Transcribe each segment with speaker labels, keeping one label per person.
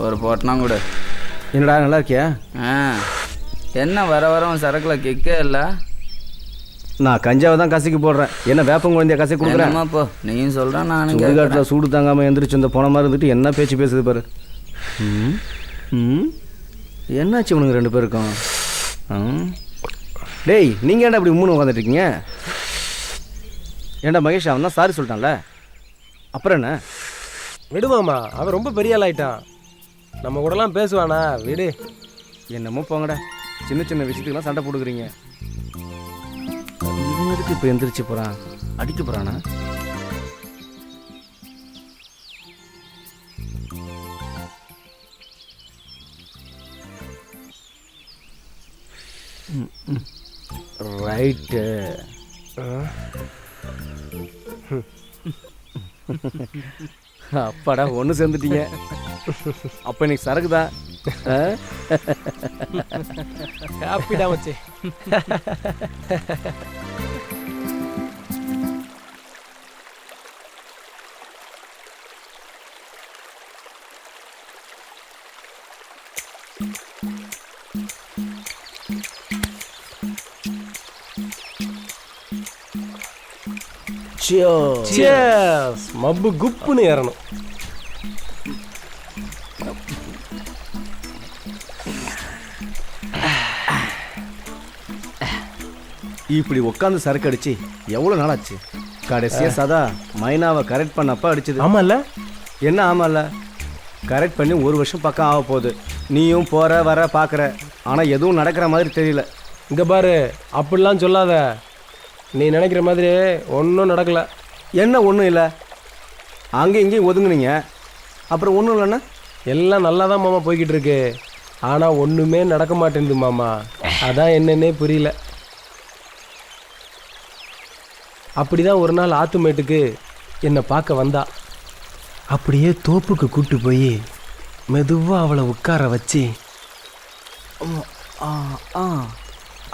Speaker 1: ஒரு பொட்டணம் கொடு.
Speaker 2: என்னடா நல்லா இருக்கியா?
Speaker 1: ஆ. என்ன வர வர உன் சரக்குல கிக்கே இல்லை?
Speaker 2: நான் கஞ்சாவை தான் கசக்கி போடுறேன். என்ன வேப்பம் குழந்தைய கசக்கி கொடுக்குறேன்?
Speaker 1: போ? நீயும் நானும் கேட்குறேன்.
Speaker 2: சுடுகாட்டில் சூடு தாங்காமல் எந்திரிச்சு இந்த போன மாதிரி இருந்துட்டு என்ன பேச்சு பேசுது பாரு. ம்? ம்? என்னாச்சு இவனுங்க ரெண்டு பேருக்கும்? ம் டேய் நீங்கள் ஏன்டா இப்படி மூணு உட்காந்துட்டு இருக்கீங்க? ஏன்டா மகேஷ் அவன் தான் சாரி சொல்லிட்டான்ல? அப்புறம் என்ன?
Speaker 3: விடுமாமா அவன் ரொம்ப பெரிய ஆள் ஆயிட்டான். நம்ம கூடலாம் பேசுவானா? விடு.
Speaker 2: என்னமோ போங்கடா. சின்ன சின்ன விஷயத்துக்கெல்லாம் சண்டை போட்டுக்கிறீங்க. இவன் எதுக்கு இப்போ எந்திரிச்சு போகிறான் அடிக்க போகிறானா ரைட்டு. அப்பாடா ஒன்று சேர்ந்துட்டீங்க. அப்போ இன்னைக்கு சரக்கு தான்
Speaker 3: ஹாப்பிடா Cheers. மப்பு குப்புன்னு ஏறணும்
Speaker 2: இப்படி உட்காந்து சரக்கு அடிச்சு எவ்வளோ நாள் ஆச்சு கடைசியாக சதா மைனாவை கரெக்ட் பண்ணப்ப அடிச்சது
Speaker 3: ஆமால்ல
Speaker 2: என்ன ஆமால்ல கரெக்ட் பண்ணி ஒரு வருஷம் பக்கம் ஆக போகுது நீயும் போற வர பார்க்குற ஆனால் எதுவும் நடக்கிற மாதிரி தெரியல
Speaker 3: இங்க பாரு அப்படிலாம் சொல்லாத நீ நினைக்கிற மாதிரி ஒன்றும் நடக்கல.
Speaker 2: என்ன ஒன்றும் இல்லை? அங்கேயும் இங்கேயும் ஒதுங்குனீங்க. அப்புறம் ஒன்றும் இல்லைன்னா?
Speaker 3: எல்லாம் நல்லா தான் மாமா போய்கிட்டு இருக்கு ஆனால் ஒன்றுமே நடக்க மாட்டேங்குது மாமா. அதான் என்னன்னே புரியல. அப்படிதான் ஒரு நாள் ஆத்துமேட்டுக்கு என்னை பார்க்க வந்தா. அப்படியே தோப்புக்கு கூட்டு போய் மெதுவாக அவளை உட்கார வச்சு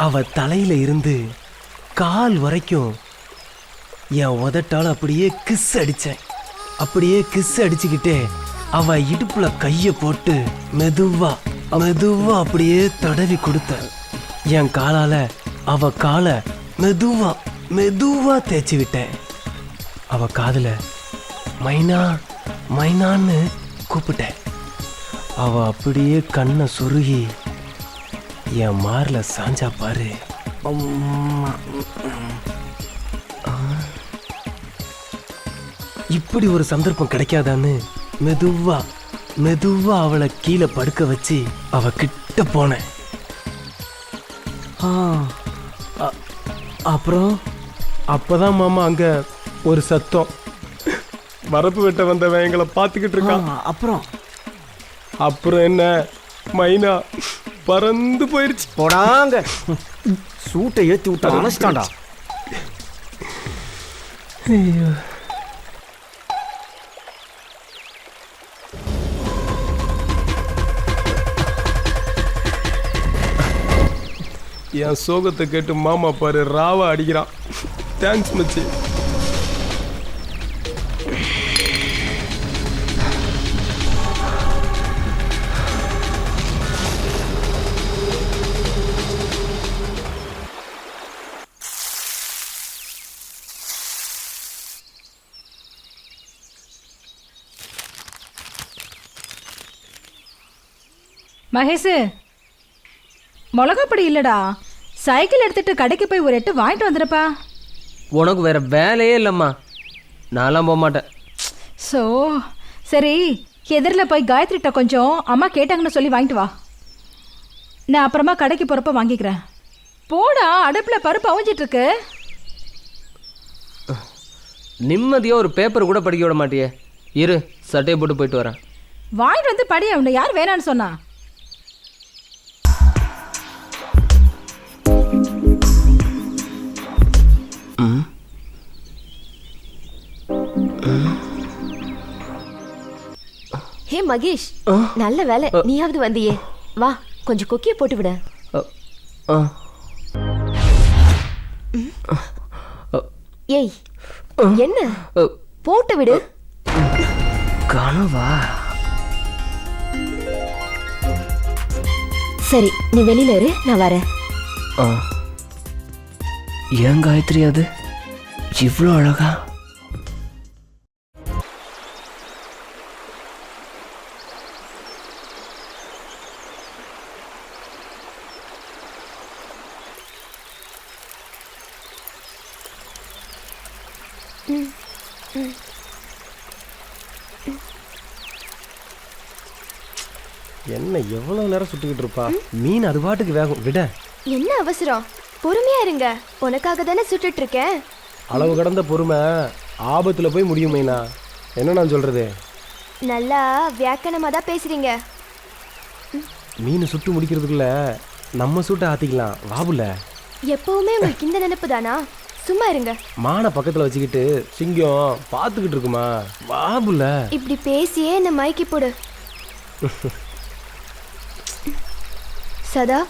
Speaker 3: அவ தலையில இருந்து கால் வரைக்கும் என் உதட்டால் அப்படியே கிஸ் அடித்தேன் அப்படியே கிஸ் அடிச்சுக்கிட்டே அவ இடுப்புல கைய போட்டு மெதுவா மெதுவா அப்படியே தடவி கொடுத்த. என் காலால அவ காலை மெதுவா மெதுவா தேய்ச்சி விட்டேன். அவ காதுல மைனா மைனான்னு கூப்பிட்டேன். அவ அப்படியே கண்ணை சொருகி என் மார்ல சாஞ்சா பாரு. இப்படி ஒரு சந்தர்ப்பம் கிடைக்காதான்னு மெதுவா மெதுவா அவளை கீழே படுக்க வச்சு அவ கிட்ட போனேன்.
Speaker 2: அப்புறம்?
Speaker 3: அப்பதான் மாமா அங்க ஒரு சத்தம். வரப்பு வெட்ட வந்தவன் எங்களை பார்த்துக்கிட்டு இருக்கான்.
Speaker 2: அப்புறம்?
Speaker 3: அப்புறம் என்ன? மைனா பறந்து போயிருச்சு.
Speaker 2: போடாங்க. சூட்டை ஏற்றி விட்டு அணைச்சிட்டான்டா
Speaker 3: ஐயோ. என் சோகத்தை கேட்டு மாமா பாரு ராவா அடிக்கிறான். தேங்க்ஸ் மச்சி.
Speaker 4: மகேஷ் மிளகாப்பொடி இல்லடா. சைக்கிள் எடுத்துட்டு கடைக்கு போய் ஒரு எட்டு வாங்கிட்டு வந்துடுப்பா
Speaker 5: உனக்கு வேற வேலையே இல்லைம்மா. நான்லாம் போக மாட்டேன்
Speaker 4: ஸோ சரி எதிரில் போய் காயத்ரிட்ட கொஞ்சம் அம்மா கேட்டாங்கன்னு சொல்லி வாங்கிட்டு வா. நான் அப்புறமா கடைக்கு போகிறப்ப வாங்கிக்கிறேன். போடா அடுப்பில் பருப்பு அவிஞ்சிட்டு இருக்கு
Speaker 5: நிம்மதியாக ஒரு பேப்பர் கூட படிக்க விட மாட்டியே. இரு சட்டையை போட்டு போயிட்டு வரேன்.
Speaker 4: வாங்கிட்டு வந்து படி அவனை யார் வேணான்னு சொன்னா.
Speaker 6: ஹே மகேஷ். நல்ல வேலை. நீயாவது வந்தியே. வா கொஞ்சம் கொக்கிய போட்டு விட. ஏய் என்ன? போட்டு விடு.
Speaker 5: கனவா?
Speaker 6: சரி நீ வெளியில இரு நான் வரேன்.
Speaker 5: ஏன் காயத்ரி அது? இவ்வளோ அழகா?
Speaker 3: என்ன எவ்வளவு நேரம் சுட்டுக்கிட்டு இருப்பா? மீன் அது பாட்டுக்கு வேகும். விட.
Speaker 6: என்ன அவசரம்? பொறுமையா இருங்க. உனக்காக தானே சுட்டுட்டு இருக்கேன்.
Speaker 3: அளவு கடந்த பொறுமை ஆபத்துல போய் முடியும் மைனா. என்ன நான் சொல்றது?
Speaker 6: நல்லா வியாக்கணமா தான் பேசுறீங்க.
Speaker 3: மீன் சுட்டு முடிக்கிறதுக்குள்ள நம்ம சுட்டை ஆத்திக்கலாம். வாபுல
Speaker 6: எப்பவுமே உங்களுக்கு இந்த நினைப்பு தானா? சும்மா இருங்க.
Speaker 3: மானை பக்கத்துல வச்சுக்கிட்டு சிங்கம் பார்த்துக்கிட்டு இருக்குமா? வாபுல
Speaker 6: இப்படி பேசியே என்ன மயக்கி போடு. சதா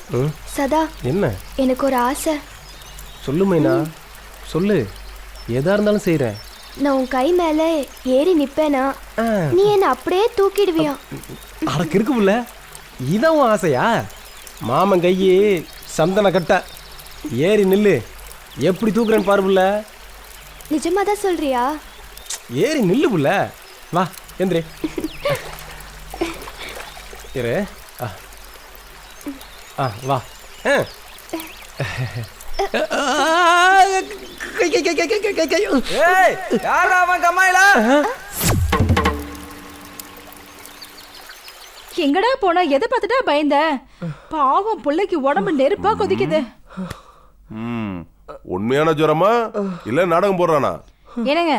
Speaker 6: சதா.
Speaker 3: என்ன?
Speaker 6: எனக்கு ஒரு ஆசை.
Speaker 3: சொல்லு மைனா. சொல்லு. எதா இருந்தாலும் செய்றேன்.
Speaker 6: நான் உன் கை மேல ஏறி நிப்பேனா? நீ என்ன அப்படியே தூக்கிடுவியா?
Speaker 3: இருக்கு புள்ள இதான் உன் ஆசையா? மாமன் கையி சந்தன கட்ட. ஏறி நில்லு. எப்படி தூக்குறேன்னு பாரு புள்ள.
Speaker 6: நிஜமா தான் சொல்றியா?
Speaker 3: ஏறி நில்லு புள்ள. வா எந்திரி. இரு. ஆ வா. ஆ. கை, கை, கை, கை, கை, கை, கை, கை.
Speaker 1: ஏய் யாரா அவன் கம்மாயில?
Speaker 4: எங்கடா போனா? எதை பார்த்துட்டா பயந்த? பாவம் பிள்ளைக்கு உடம்பு நெருப்பா கொதிக்குது.
Speaker 7: ம் உண்மையான ஜுரமா? இல்ல நாடகம் போடுறானா?
Speaker 4: என்னங்க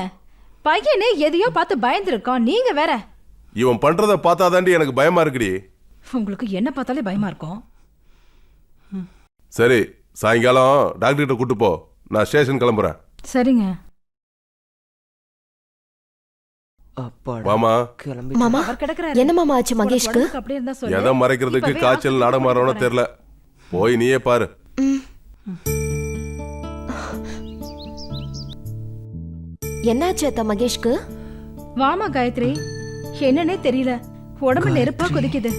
Speaker 4: பையனே எதையோ பார்த்து பயந்துருக்கான். நீங்க வேற.
Speaker 7: இவன் பண்றத பார்த்தாதாண்டி எனக்கு பயமா இருக்குடி.
Speaker 4: உங்களுக்கு என்ன பார்த்தாலே பயமா இருக்கும்?
Speaker 7: சரி சாயங்காலம் டாக்டர் கிட்ட கூட்டு போ. நான் ஸ்டேஷன் கிளம்புறேன்.
Speaker 4: சரிங்க.
Speaker 6: மாமா என்ன மாமா ஆச்சு மகேஷ்க்கு?
Speaker 7: எதை மறைக்கிறதுக்கு காய்ச்சல்
Speaker 4: கூட்டிட்டு
Speaker 7: தெரியல. போய் நீயே பாரு.
Speaker 6: என்னாச்சு அத்தா மகேஷ்க்கு?
Speaker 4: வாமா காயத்ரி. என்னன்னே தெரியல. உடம்பு நெருப்பா கொதிக்குது.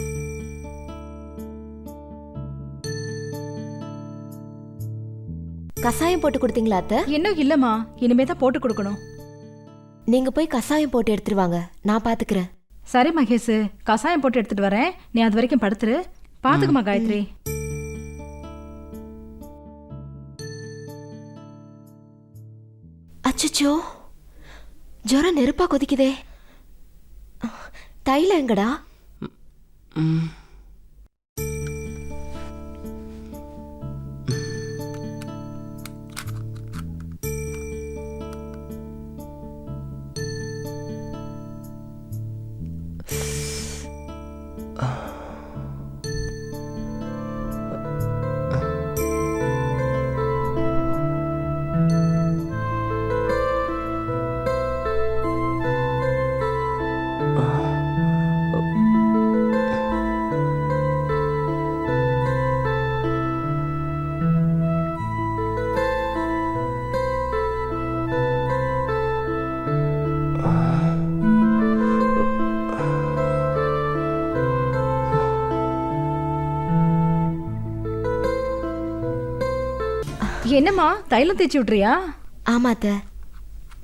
Speaker 6: கசாயம் போட்டு கொடுத்தீங்களா அத்தை?
Speaker 4: இன்னும் இல்லம்மா. இனிமே தான் போட்டு கொடுக்கணும்.
Speaker 6: நீங்க போய் கசாயம் போட்டு எடுத்துட்டு வாங்க. நான் பாத்துக்கிறேன்.
Speaker 4: சரி மகேஷ். கசாயம் போட்டு எடுத்துட்டு வரேன். நீ அது வரைக்கும் படுத்துரு. பாத்துக்குமா காயத்ரி.
Speaker 6: அச்சச்சோ. ஜுரம் நெருப்பா கொதிக்குதே. தைலம் எங்கடா?
Speaker 4: என்னம்மா? தைலம் தேய்ச்சி விட்றியா
Speaker 6: ஆமா அத்தை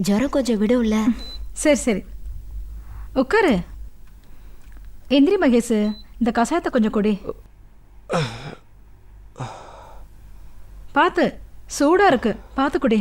Speaker 6: ஜுரம் கொஞ்சம் விடும்ல.
Speaker 4: சரி சரி. உட்காரு எந்திரி மகேஷ் இந்த கசாயத்தை கொஞ்சம் கொடி. பார்த்து சூடா இருக்கு. பார்த்து குடி.